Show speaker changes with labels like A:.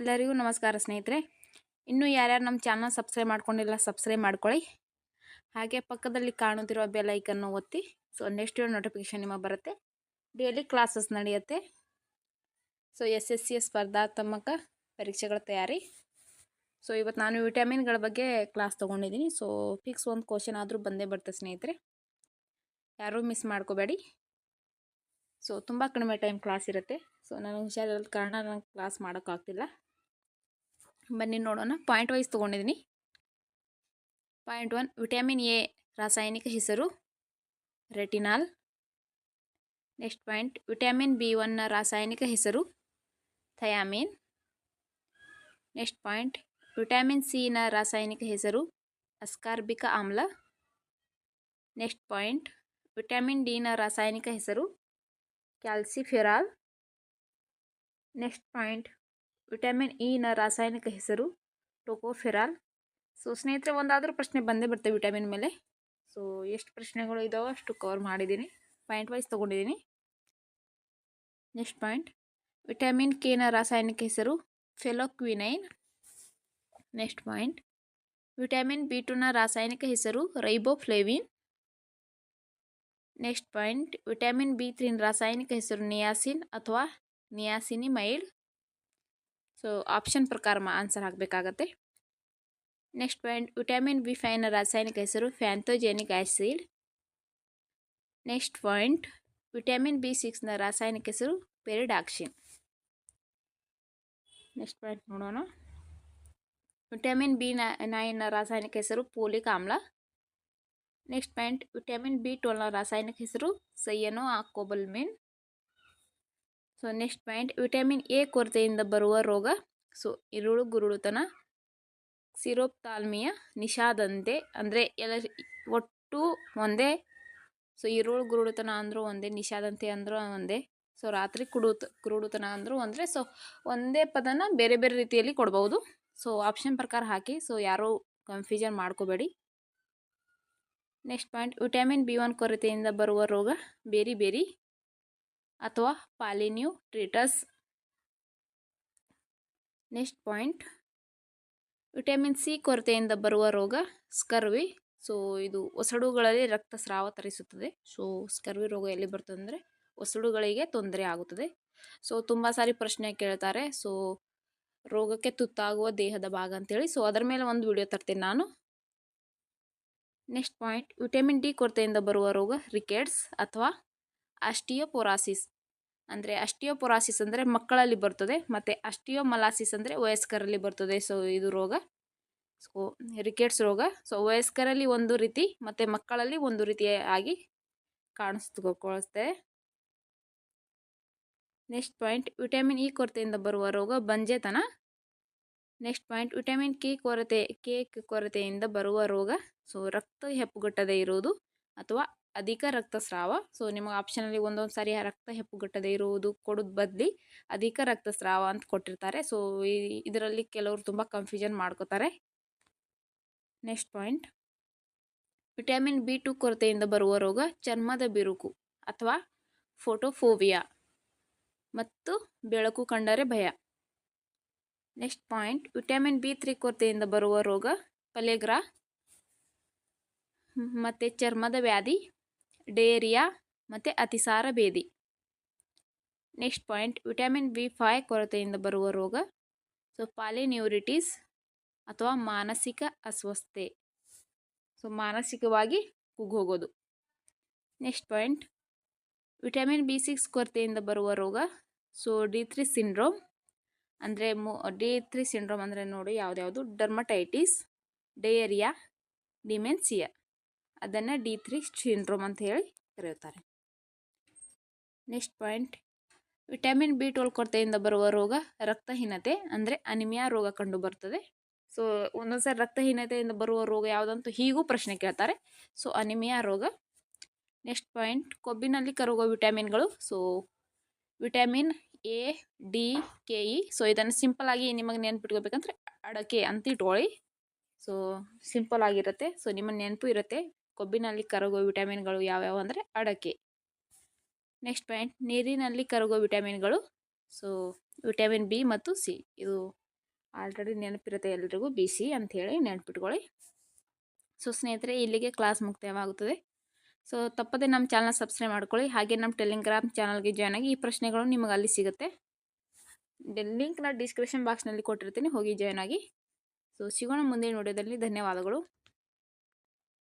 A: ಎಲ್ಲರಿಗೂ ನಮಸ್ಕಾರ ಸ್ನೇಹಿತರೆ. ಇನ್ನೂ ಯಾರ್ಯಾರು ನಮ್ಮ ಚಾನಲ್ ಸಬ್ಸ್ಕ್ರೈಬ್ ಮಾಡ್ಕೊಂಡಿಲ್ಲ ಸಬ್ಸ್ಕ್ರೈಬ್ ಮಾಡ್ಕೊಳ್ಳಿ. ಹಾಗೆ ಪಕ್ಕದಲ್ಲಿ ಕಾಣುತ್ತಿರುವ ಬೆಲೈಕನ್ನು ಒತ್ತಿ. ಸೊ ನೆಕ್ಸ್ಟ್ ನೋಟಿಫಿಕೇಶನ್ ನಿಮಗೆ ಬರುತ್ತೆ. ಡೈಲಿ ಕ್ಲಾಸಸ್ ನಡೆಯುತ್ತೆ. ಸೊ ಎಸ್ ಎಸ್ ಸಿ ಸ್ಪರ್ಧಾತ್ಮಕ ಪರೀಕ್ಷೆಗಳ ತಯಾರಿ. ಸೊ ಇವತ್ತು ನಾನು ವಿಟಮಿನ್ಗಳ ಬಗ್ಗೆ ಕ್ಲಾಸ್ ತೊಗೊಂಡಿದ್ದೀನಿ. ಸೊ ಫಿಕ್ಸ್ ಒಂದು ಕ್ವಶನ್ ಆದರೂ ಬಂದೇ ಬರ್ತದೆ ಸ್ನೇಹಿತರೆ. ಯಾರೂ ಮಿಸ್ ಮಾಡ್ಕೋಬೇಡಿ. ಸೊ ತುಂಬ ಕಡಿಮೆ ಟೈಮ್ ಕ್ಲಾಸ್ ಇರುತ್ತೆ. ಸೊ ನನಗೆ ಹುಷಾರಿರೋದ ಕಾರಣ ನನಗೆ ಕ್ಲಾಸ್ ಮಾಡೋಕ್ಕಾಗ್ತಿಲ್ಲ. ಬನ್ನಿ ನೋಡೋಣ. ಪಾಯಿಂಟ್ ವೈಸ್ ತೊಗೊಂಡಿದ್ದೀನಿ ಪಾಯಿಂಟ್ ಒನ್ ವಿಟಮಿನ್ ಎ ರಾಸಾಯನಿಕ ಹೆಸರು retinol next point vitamin B ಒನ್ನ ರಾಸಾಯನಿಕ ಹೆಸರು ಥಯಾಮಿನ್ ನೆಕ್ಸ್ಟ್ ಪಾಯಿಂಟ್ ವಿಟಮಿನ್ ಸಿನ ರಾಸಾಯನಿಕ ಹೆಸರು ಅಸ್ಕಾರ್ಬಿಕ ಆಮ್ಲ. ನೆಕ್ಸ್ಟ್ ಪಾಯಿಂಟ್ ವಿಟಮಿನ್ ಡಿನ ರಾಸಾಯನಿಕ ಹೆಸರು ಕ್ಯಾಲ್ಸಿಫೆರಾಲ್ ನೆಕ್ಸ್ಟ್ ಪಾಯಿಂಟ್ ವಿಟಮಿನ್ ಇನ ರಾಸಾಯನಿಕ ಹೆಸರು ಟೊಕೋಫೆರಾಲ್. ಸೊ, ಸ್ನೇಹಿತರೆ, ಒಂದಾದರೂ ಪ್ರಶ್ನೆ ಬಂದೇ ಬರ್ತವೆ ವಿಟಮಿನ್ ಮೇಲೆ. ಸೊ, ಎಷ್ಟು ಪ್ರಶ್ನೆಗಳು ಇದಾವೋ ಅಷ್ಟು ಕವರ್ ಮಾಡಿದ್ದೀನಿ. ಪಾಯಿಂಟ್ ವೈಸ್ ತೊಗೊಂಡಿದ್ದೀನಿ. ನೆಕ್ಸ್ಟ್ ಪಾಯಿಂಟ್ ವಿಟಮಿನ್ ಕೆನ ರಾಸಾಯನಿಕ ಹೆಸರು phylloquinone. Next point vitamin B ಟುನ ರಾಸಾಯನಿಕ ಹೆಸರು riboflavin. Next point vitamin B ತ್ರೀನ್ ರಾಸಾಯನಿಕ ಹೆಸರು ನಿಯಾಸಿನ್ ಅಥವಾ ನಿಯಾಸಿನಿಮೈಡ್ ಸೊ ಆಪ್ಷನ್ ಪ್ರಕಾರ ಆನ್ಸರ್ ಹಾಕಬೇಕಾಗತ್ತೆ. ನೆಕ್ಸ್ಟ್ ಪಾಯಿಂಟ್ ವಿಟಮಿನ್ ಬಿ ಫೈವ್ನ ರಾಸಾಯನಿಕ ಹೆಸರು pantothenic acid next point vitamin B ಸಿಕ್ಸ್ನ ರಾಸಾಯನಿಕ ಹೆಸರು ಪೆರಿಡಾಕ್ಸಿನ್ ನೆಕ್ಸ್ಟ್ ಪಾಯಿಂಟ್ ನೋಡೋಣ. ವಿಟಮಿನ್ ಬಿ ನೈನ್ನ ರಾಸಾಯನಿಕ ಹೆಸರು ಪೋಲಿಕ್ ಆಮ್ಲ ನೆಕ್ಸ್ಟ್ ಪಾಯಿಂಟ್ ವಿಟಮಿನ್ ಬಿ ಟ್ವೆಲ್ನ ರಾಸಾಯನಿಕ ಹೆಸರು cyanocobalamin so next point vitamin A ಕೊರತೆಯಿಂದ ಬರುವ ರೋಗ. ಸೊ ಇರುಳು ಗುರುಳುತನ ಸಿರೋಪ್ತಾಲ್ಮಿಯ ನಿಷಾದಂತೆ, ಅಂದರೆ ಎಲ್ಲ ಒಟ್ಟು ಒಂದೇ. ಸೊ ಇರುಳು ಗುರುಳುತನ ಅಂದರೂ ಒಂದೇ, ನಿಷಾದಂತೆ ಅಂದರೂ ಒಂದೇ. ಸೊ ರಾತ್ರಿ ಕುಡುತ, ಕುರುಡುತನ ಅಂದರೂ ಅಂದರೆ ಸೊ ಒಂದೇ ಪದನ ಬೇರೆ ಬೇರೆ ರೀತಿಯಲ್ಲಿ ಕೊಡ್ಬೋದು. ಸೊ ಆಪ್ಷನ್ ಪ್ರಕಾರ ಹಾಕಿ. ಸೊ ಯಾರೂ ಕನ್ಫ್ಯೂಷನ್ ಮಾಡ್ಕೋಬೇಡಿ. Next point vitamin B one ಕೊರತೆಯಿಂದ ಬರುವ ರೋಗ. Beriberi. ಅಥವಾ polyneuritis next point. Vitamin C ಕೊರತೆಯಿಂದ ಬರುವ ರೋಗ ಸ್ಕರ್ವಿ. ಸೊ, ಇದು ಒಸಡುಗಳಲ್ಲಿ ರಕ್ತಸ್ರಾವ ತರಿಸುತ್ತದೆ. ಸೊ, ಸ್ಕರ್ವಿ ರೋಗ ಎಲ್ಲಿ ಬರ್ತದೆ ಅಂದರೆ ಒಸಡುಗಳಿಗೆ ತೊಂದರೆ ಆಗುತ್ತದೆ. ಸೊ, ತುಂಬ ಸಾರಿ ಪ್ರಶ್ನೆ ಕೇಳ್ತಾರೆ. ಸೊ, ರೋಗಕ್ಕೆ ತುತ್ತಾಗುವ ದೇಹದ ಭಾಗ ಅಂತೇಳಿ. ಸೊ, ಅದರ ಮೇಲೆ ಒಂದು ವಿಡಿಯೋ ತರ್ತೀನಿ ನಾನು. Next point. ವಿಟಮಿನ್ ಡಿ ಕೊರತೆಯಿಂದ ಬರುವ ರೋಗ ರಿಕೆಟ್ಸ್ ಅಥವಾ ಅಸ್ಟಿಯೋಪೊರಾಸಿಸ್. ಅಂದರೆ ಅಸ್ಟಿಯೋಪೊರಾಸಿಸ್ ಅಂದರೆ ಮಕ್ಕಳಲ್ಲಿ ಬರ್ತದೆ, ಮತ್ತು ಅಸ್ಟಿಯೋಮಲಾಸಿಸ್ ಅಂದರೆ ವಯಸ್ಕರಲ್ಲಿ ಬರ್ತದೆ. ಸೊ ಇದು ರೋಗ. ಸೊ ರಿಕೆಟ್ಸ್ ರೋಗ. ಸೊ ವಯಸ್ಕರಲ್ಲಿ ಒಂದು ರೀತಿ, ಮತ್ತು ಮಕ್ಕಳಲ್ಲಿ ಒಂದು ರೀತಿಯಾಗಿ ಕಾಣಿಸ್ಕೊಳ್ತದೆ. ನೆಕ್ಸ್ಟ್ ಪಾಯಿಂಟ್ ವಿಟಮಿನ್ ಇ ಕೊರತೆಯಿಂದ ಬರುವ ರೋಗ ಬಂಜೆತನ. ನೆಕ್ಸ್ಟ್ ಪಾಯಿಂಟ್ ವಿಟಮಿನ್ ಕೆ ಕೊರತೆ ಕೆ ಕೊರತೆಯಿಂದ ಬರುವ ರೋಗ. ಸೊ ರಕ್ತ ಹೆಪ್ಪುಗಟ್ಟದೆ ಇರುವುದು. ಅಥವಾ ಅಧಿಕ ರಕ್ತಸ್ರಾವ. ಸೊ ನಿಮಗೆ ಆಪ್ಷನಲ್ಲಿ ಒಂದೊಂದು ಸಾರಿ ರಕ್ತ ಹೆಪ್ಪುಗಟ್ಟದೆ ಇರುವುದು ಕೊಡೋದು ಬದಲಿ ಅಧಿಕ ರಕ್ತಸ್ರಾವ ಅಂತ ಕೊಟ್ಟಿರ್ತಾರೆ. ಸೊ ಇದರಲ್ಲಿ ಕೆಲವರು ತುಂಬ ಕನ್ಫ್ಯೂಷನ್ ಮಾಡ್ಕೋತಾರೆ. Next point vitamin B two ಕೊರತೆಯಿಂದ ಬರುವ ರೋಗ ಚರ್ಮದ ಬಿರುಕು ಅಥವಾ ಫೋಟೋಫೋವಿಯಾ ಮತ್ತು ಬೆಳಕು ಕಂಡರೆ ಭಯ. Next point vitamin B three ಕೊರತೆಯಿಂದ ಬರುವ ರೋಗ ಪಲೆಗ್ರಾ ಮತ್ತು ಚರ್ಮದ ವ್ಯಾಧಿ, ಡೇರಿಯಾ ಮತ್ತು ಅತಿಸಾರ ಭೇದಿ. Next point, vitamin B five ಕೊರತೆಯಿಂದ ಬರುವ ರೋಗ, ಸೊ ಪಾಲಿನ್ಯೂರಿಟೀಸ್ ಅಥವಾ ಮಾನಸಿಕ ಅಸ್ವಸ್ಥತೆ ಸೊ ಮಾನಸಿಕವಾಗಿ ಕುಗ್ಗೋಗೋದು. Next point, vitamin B six ಕೊರತೆಯಿಂದ ಬರುವ ರೋಗ, ಸೊ ಡಿ ತ್ರೀ ಸಿಂಡ್ರೋಮ್, ಅಂದರೆ ಮು, ಡಿ ತ್ರೀ ಸಿಂಡ್ರೋಮ್ ಅಂದರೆ ನೋಡಿ ಯಾವುದ್ಯಾವುದು ಡರ್ಮಟೈಟಿಸ್ ಡೇರಿಯಾ ಡಿಮೆನ್ಸಿಯಾ ಅದನ್ನು ಡಿ ತ್ರೀ ಸಿಂಡ್ರೋಮ್ ಅಂತ ಹೇಳಿ ಕರೆಯುತ್ತಾರೆ. Next point vitamin B twelve ಕೊರತೆಯಿಂದ ಬರುವ ರೋಗ ರಕ್ತಹೀನತೆ ಅಂದರೆ ಅನಿಮಿಯಾ ರೋಗ ಕಂಡು ಬರ್ತದೆ. ಸೊ ಒಂದೊಂದ್ಸರಿ ರಕ್ತಹೀನತೆಯಿಂದ ಬರುವ ರೋಗ ಯಾವುದಂತೂ ಹೀಗೂ ಪ್ರಶ್ನೆ ಕೇಳ್ತಾರೆ. ಸೊ ಅನಿಮಿಯಾ ರೋಗ. ನೆಕ್ಸ್ಟ್ ಪಾಯಿಂಟ್ ಕೊಬ್ಬಿನಲ್ಲಿ ಕರಗುವ ವಿಟಮಿನ್ಗಳು so vitamin A D K E so ಇದನ್ನು ಸಿಂಪಲ್ ಆಗಿ ನಿಮಗೆ ನೆನ್ಪಿಟ್ಕೋಬೇಕಂದ್ರೆ ಅಡಕೆ ಅಂತ ಇಟ್ಕೊಳ್ಳಿ. ಸೊ ಸಿಂಪಲ್ ಆಗಿರುತ್ತೆ. ಸೊ ನಿಮ್ಮ ನೆನಪು ಇರುತ್ತೆ. ಕೊಬ್ಬಿನಲ್ಲಿ ಕರಗೋ ವಿಟಮಿನ್ಗಳು ಯಾವ್ಯಾವ ಅಂದರೆ ಅಡಕೆ. ನೆಕ್ಸ್ಟ್ ಪಾಯಿಂಟ್, ನೀರಿನಲ್ಲಿ ಕರಗೋ ವಿಟಮಿನ್ಗಳು. ಸೊ, ವಿಟಮಿನ್ ಬಿ ಮತ್ತು ಸಿ. ಇದು ಆಲ್ರೆಡಿ ನೆನಪಿರುತ್ತೆ ಎಲ್ರಿಗೂ ಬಿ ಸಿ ಅಂಥೇಳಿ ನೆನಪಿಟ್ಕೊಳ್ಳಿ ಸೊ, ಸ್ನೇಹಿತರೆ, ಇಲ್ಲಿಗೆ ಕ್ಲಾಸ್ ಮುಕ್ತಾಯವಾಗುತ್ತದೆ. ಸೊ, ತಪ್ಪದೆ ನಮ್ಮ ಚಾನಲ್ ಸಬ್ಸ್ಕ್ರೈಬ್ ಮಾಡ್ಕೊಳ್ಳಿ. ಹಾಗೆ ನಮ್ಮ ಟೆಲಿಗ್ರಾಮ್ ಚಾನಲ್ಗೆ ಜಾಯ್ನ್ ಆಗಿ ಈ ಪ್ರಶ್ನೆಗಳು ನಿಮಗೆ ಅಲ್ಲಿ ಸಿಗುತ್ತೆ. ಲಿಂಕ್ನ ಡಿಸ್ಕ್ರಿಪ್ಷನ್ ಬಾಕ್ಸ್ನಲ್ಲಿ ಕೊಟ್ಟಿರ್ತೀನಿ. ಹೋಗಿ ಜಾಯ್ನ್ ಆಗಿ. ಸೊ, ಸಿಗೋಣ ಮುಂದಿನ ವಿಡಿಯೋದಲ್ಲಿ. ಧನ್ಯವಾದಗಳು.